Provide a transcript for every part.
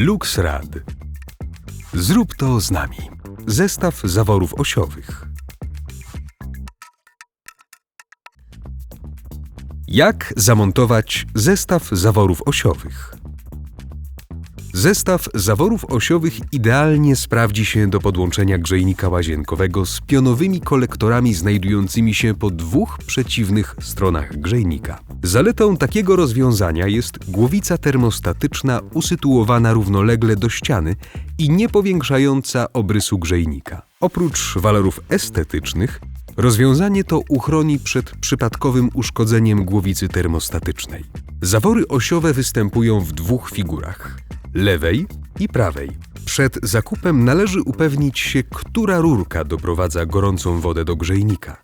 LuxRad. Zrób to z nami. Zestaw zaworów osiowych. Jak zamontować zestaw zaworów osiowych? Zestaw zaworów osiowych idealnie sprawdzi się do podłączenia grzejnika łazienkowego z pionowymi kolektorami znajdującymi się po dwóch przeciwnych stronach grzejnika. Zaletą takiego rozwiązania jest głowica termostatyczna usytuowana równolegle do ściany i nie powiększająca obrysu grzejnika. Oprócz walorów estetycznych, rozwiązanie to uchroni przed przypadkowym uszkodzeniem głowicy termostatycznej. Zawory osiowe występują w dwóch figurach lewej i prawej. Przed zakupem należy upewnić się, która rurka doprowadza gorącą wodę do grzejnika.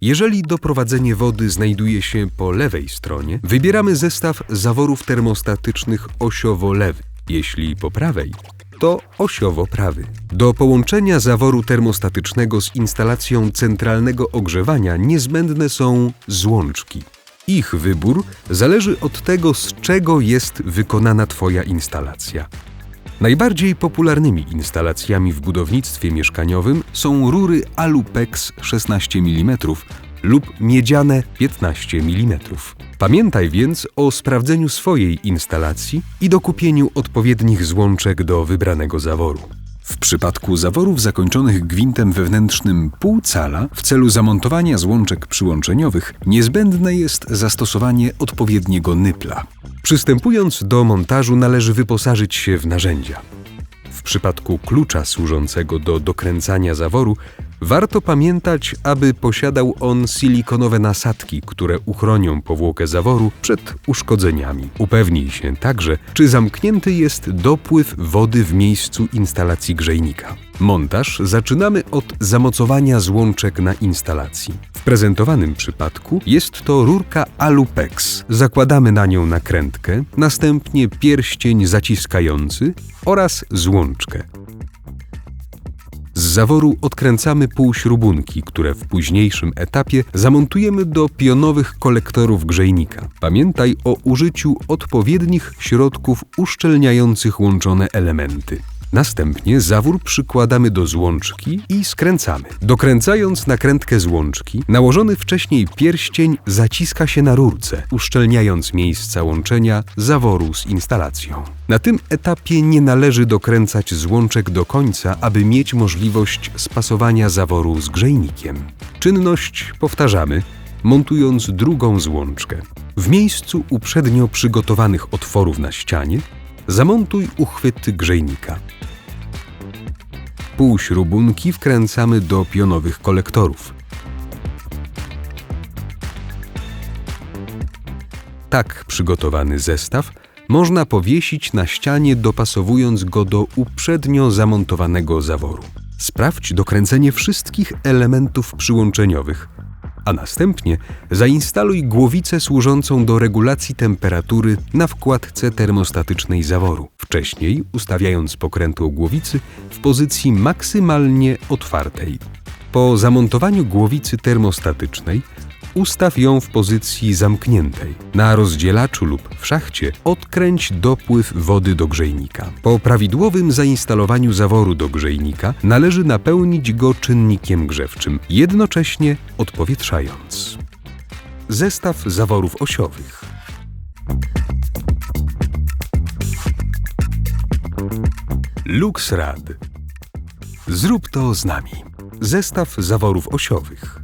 Jeżeli doprowadzenie wody znajduje się po lewej stronie, wybieramy zestaw zaworów termostatycznych osiowo-lewy. Jeśli po prawej, to osiowo-prawy. Do połączenia zaworu termostatycznego z instalacją centralnego ogrzewania niezbędne są złączki. Ich wybór zależy od tego, z czego jest wykonana Twoja instalacja. Najbardziej popularnymi instalacjami w budownictwie mieszkaniowym są rury Alupex 16 mm lub miedziane 15 mm. Pamiętaj więc o sprawdzeniu swojej instalacji i dokupieniu odpowiednich złączek do wybranego zaworu. W przypadku zaworów zakończonych gwintem wewnętrznym pół cala w celu zamontowania złączek przyłączeniowych niezbędne jest zastosowanie odpowiedniego nypla. Przystępując do montażu należy wyposażyć się w narzędzia. W przypadku klucza służącego do dokręcania zaworu warto pamiętać, aby posiadał on silikonowe nasadki, które uchronią powłokę zaworu przed uszkodzeniami. Upewnij się także, czy zamknięty jest dopływ wody w miejscu instalacji grzejnika. Montaż zaczynamy od zamocowania złączek na instalacji. W prezentowanym przypadku jest to rurka Alupex. Zakładamy na nią nakrętkę, następnie pierścień zaciskający oraz złączkę. Zaworu odkręcamy półśrubunki, które w późniejszym etapie zamontujemy do pionowych kolektorów grzejnika. Pamiętaj o użyciu odpowiednich środków uszczelniających łączone elementy. Następnie zawór przykładamy do złączki i skręcamy. Dokręcając nakrętkę złączki, nałożony wcześniej pierścień zaciska się na rurce, uszczelniając miejsca łączenia zaworu z instalacją. Na tym etapie nie należy dokręcać złączek do końca, aby mieć możliwość spasowania zaworu z grzejnikiem. Czynność powtarzamy, montując drugą złączkę. W miejscu uprzednio przygotowanych otworów na ścianie zamontuj uchwyty grzejnika. Półśrubunki wkręcamy do pionowych kolektorów. Tak przygotowany zestaw można powiesić na ścianie, dopasowując go do uprzednio zamontowanego zaworu. Sprawdź dokręcenie wszystkich elementów przyłączeniowych, a następnie zainstaluj głowicę służącą do regulacji temperatury na wkładce termostatycznej zaworu, wcześniej ustawiając pokrętło głowicy w pozycji maksymalnie otwartej. Po zamontowaniu głowicy termostatycznej ustaw ją w pozycji zamkniętej. Na rozdzielaczu lub w szachcie odkręć dopływ wody do grzejnika. Po prawidłowym zainstalowaniu zaworu do grzejnika należy napełnić go czynnikiem grzewczym, jednocześnie odpowietrzając. Zestaw zaworów osiowych. LuxRad. Zrób to z nami. Zestaw zaworów osiowych.